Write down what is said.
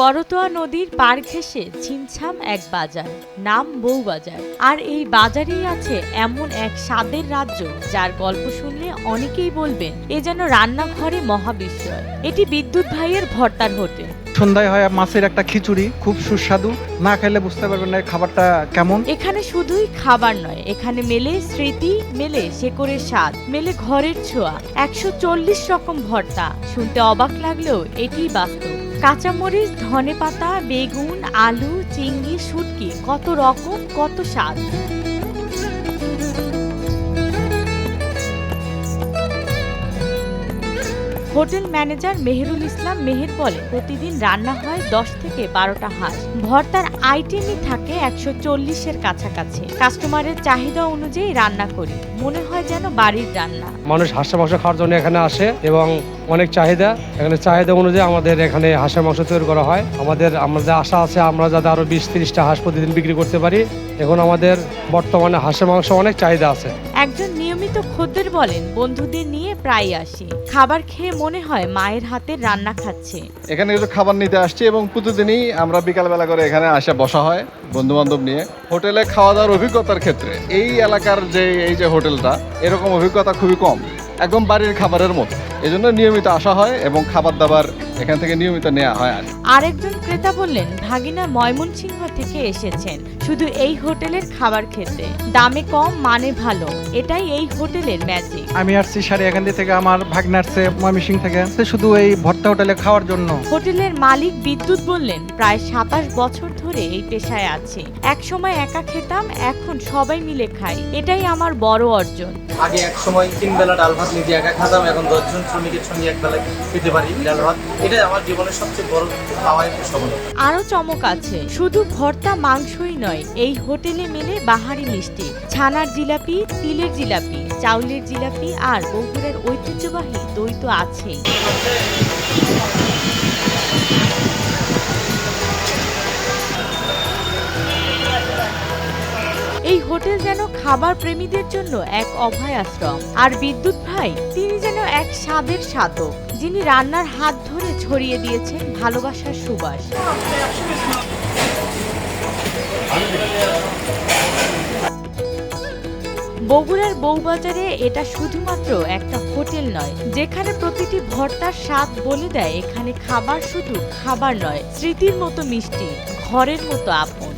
করতোয়া নদীর পার ঘেঁষে ছিমছাম এক বাজার নাম বউবাজার। আর এই বাজারেই আছে এমন এক স্বাদের রাজ্য যার গল্প শুনলে অনেকেই বলবেন এ যেন রান্নাঘরে মহাবিস্ময়। এটি বিদ্যুৎ ভাইয়ের ভর্তার হোটেল। সন্ধ্যায় হয় মাছের একটা খিচুড়ি খুব সুস্বাদু। না খেলে বুঝতে পারবেন না খাবারটা কেমন। এখানে শুধুই খাবার নয় এখানে মেলে স্মৃতি মেলে শেকড়ের স্বাদ মেলে ঘরের ছোঁয়া। একশো চল্লিশ রকম ভর্তা। শুনতে অবাক লাগলেও এটিই বাস্তব। কাঁচামরিচ, ধনে পাতা, বেগুন, আলু, চিংড়ি, শুটকি, কত রকম, কত স্বাদ। হোটেল ম্যানেজার মেহেরুল ইসলাম মেহের বলে, প্রতিদিন রান্না হয় দশ থেকে বারোটা হাঁস। ভর্তার আইটেমই থাকে একশো চল্লিশের কাছাকাছি। কাস্টমারের চাহিদা অনুযায়ী রান্না করি। মনে হয় যেন বাড়ির রান্না। মানুষ হাঁসের মাংস খাওয়ার জন্য এখানে আসে এবং অনেক চাহিদা। এখানে চাহিদা অনুযায়ী আমাদের এখানে হাঁসের মাংস তৈরি করা হয়। আমাদের আমাদের আশা আছে আমরা যাতে আরও বিশ তিরিশটা হাঁস প্রতিদিন বিক্রি করতে পারি। এখন আমাদের বর্তমানে হাঁসের মাংস অনেক চাহিদা আছে। একজন নিয়মিত খদ্দের বলেন বন্ধুদের নিয়ে প্রায় আসি। খাবার খেয়ে মনে হয় মায়ের হাতের রান্না খাচ্ছে। এখানে কিছু খাবার নিতে আসছি এবং প্রতিদিনই আমরা বিকালবেলা করে এখানে আসে বসা হয় বন্ধু বান্ধব নিয়ে। হোটেলে খাওয়া দাওয়ার অভিজ্ঞতার ক্ষেত্রে এই এলাকার যে এই যে হোটেলটা এরকম অভিজ্ঞতা খুবই কম। একদম বাড়ির খাবারের মতো। এই জন্য নিয়মিত আসা হয় এবং খাবার দাবার এখান থেকে নিয়মিত নেওয়া হয় আর। আরেকজন ক্রেতা বললেন ভাগিনা ময়মনসিংহ থেকে এসেছেন শুধু এই হোটেলের খাবার খেতে দামে কম মানে ভালো। এটাই এই হোটেলের ম্যাজিক আমি আসছি সারিয়াকান্দি থেকে আমার ভাগনা আসছে ময়মিসিং থেকে। সে শুধু এই ভর্তা হোটেলে খাওয়ার জন্য। হোটেলের মালিক বিদ্যুৎ বললেন প্রায় সাতাশ বছর ধরে এই পেশায় আছে। এক সময় একা খেতাম এখন সবাই মিলে খাই। এটাই আমার বড় অর্জন। আগে এক সময় তিন বেলা ডাল ভাত নিজে একা খেতাম এখন দশজন শ্রমিকের সঙ্গে এক বেলা খেতে পারি ডাল ভাত। আমার জীবনের সবচেয়ে বড় পাওয়া সফলতা আরও চমক আছে, শুধু ভর্তা মাংসই নয়, এই হোটেলে মেলে বাহারি মিষ্টি, ছানার জিলাপি, তিলের জিলাপি, চাউলের জিলাপি আর বগুড়ার ঐতিহ্যবাহী দই তো আছেই। এই হোটেল যেন খাবার প্রেমীদের জন্য এক অভয় আশ্রম। আর বিদ্যুৎ ভাই, তিনি যেন এক স্বাদের সাধক, যিনি রান্নার হাত ধরে ছড়িয়ে দিয়েছেন ভালোবাসার সুবাস। বগুড়ার বউবাজারে এটা শুধুমাত্র একটা হোটেল নয়, যেখানে প্রতিটি ভর্তার স্বাদ বলে দেয়, এখানে খাবার শুধু খাবার নয়, স্মৃতির মতো মিষ্টি, ঘরের মতো আপন।